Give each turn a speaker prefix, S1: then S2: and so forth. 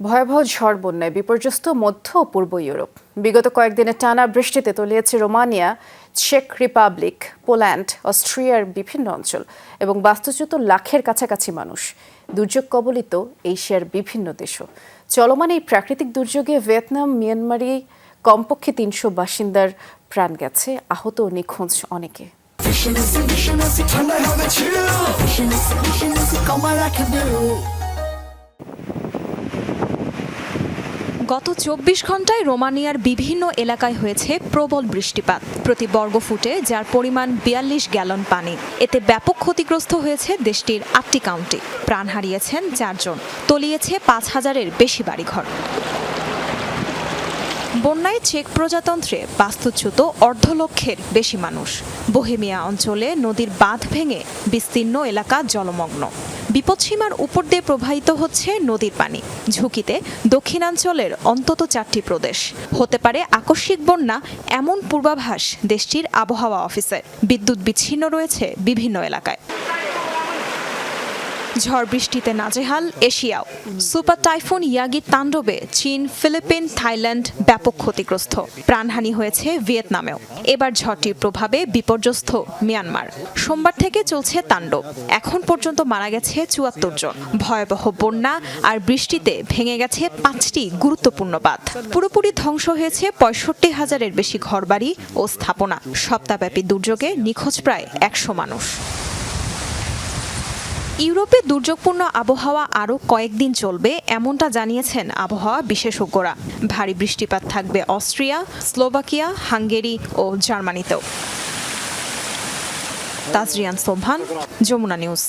S1: ভয়াবহ ঝড় বন্যায় বিপর্যস্ত মধ্য ও পূর্ব ইউরোপ বিগত কয়েকদিনের টানা বৃষ্টিতে তলিয়েছে রোমানিয়া চেক রিপাবলিক পোল্যান্ড অস্ট্রিয়ার বিভিন্ন অঞ্চল এবং বাস্তুচ্যুত লাখের কাছাকাছি মানুষ দুর্যোগ কবলিত এশিয়ার বিভিন্ন দেশও চলমান এই প্রাকৃতিক দুর্যোগে ভিয়েতনাম মিয়ানমারে কমপক্ষে তিনশো বাসিন্দার প্রাণ গেছে আহত ও নিখোঁজ অনেকে
S2: Visionist,
S3: গত চব্বিশ ঘন্টায় রোমানিয়ার বিভিন্ন এলাকায় হয়েছে প্রবল বৃষ্টিপাত। প্রতি বর্গফুটে যার পরিমাণ বিয়াল্লিশ গ্যালন পানি। এতে ব্যাপক ক্ষতিগ্রস্ত হয়েছে দেশটির আটটি কাউন্টি। প্রাণ হারিয়েছেন চারজন। তলিয়েছে পাঁচ হাজারের বেশি বাড়িঘর। বন্যায় চেক প্রজাতন্ত্রে বাস্তুচ্যুত অর্ধলক্ষের বেশি মানুষ। বহেমিয়া অঞ্চলে নদীর বাঁধ ভেঙে বিস্তীর্ণ এলাকা জলমগ্ন। বিপদসীমার উপর দিয়ে প্রবাহিত হচ্ছে নদীর পানি। ঝুঁকিতে দক্ষিণাঞ্চলের অন্তত চারটি প্রদেশ। হতে পারে আকস্মিক বন্যা, এমন পূর্বাভাস দেশটির আবহাওয়া অফিসের। বিদ্যুৎ বিচ্ছিন্ন রয়েছে বিভিন্ন এলাকায়। ঝড় বৃষ্টিতে নাজেহাল এশিয়াও। সুপার টাইফুন ইয়াগির তাণ্ডবে চীন, ফিলিপিন, থাইল্যান্ড ব্যাপক ক্ষতিগ্রস্ত। প্রাণহানি হয়েছে ভিয়েতনামেও। এবার ঝড়টির প্রভাবে বিপর্যস্ত মিয়ানমার। সোমবার থেকে চলছে তাণ্ডব। এখন পর্যন্ত মারা গেছে চুয়াত্তর জন। ভয়াবহ বন্যা আর বৃষ্টিতে ভেঙে গেছে পাঁচটি গুরুত্বপূর্ণ বাঁধ। পুরোপুরি ধ্বংস হয়েছে পঁয়ষট্টি হাজারের বেশি ঘরবাড়ি ও স্থাপনা। সপ্তাহব্যাপী দুর্যোগে নিখোঁজ প্রায় একশো মানুষ। ইউরোপে দুর্যোগপূর্ণ আবহাওয়া আরও কয়েকদিন চলবে, এমনটা জানিয়েছেন আবহাওয়া বিশেষজ্ঞরা। ভারী বৃষ্টিপাত থাকবে অস্ট্রিয়া, স্লোভাকিয়া, হাঙ্গেরি ও জার্মানিতেও। তাজরিয়ান সোভান যমুনা নিউজ।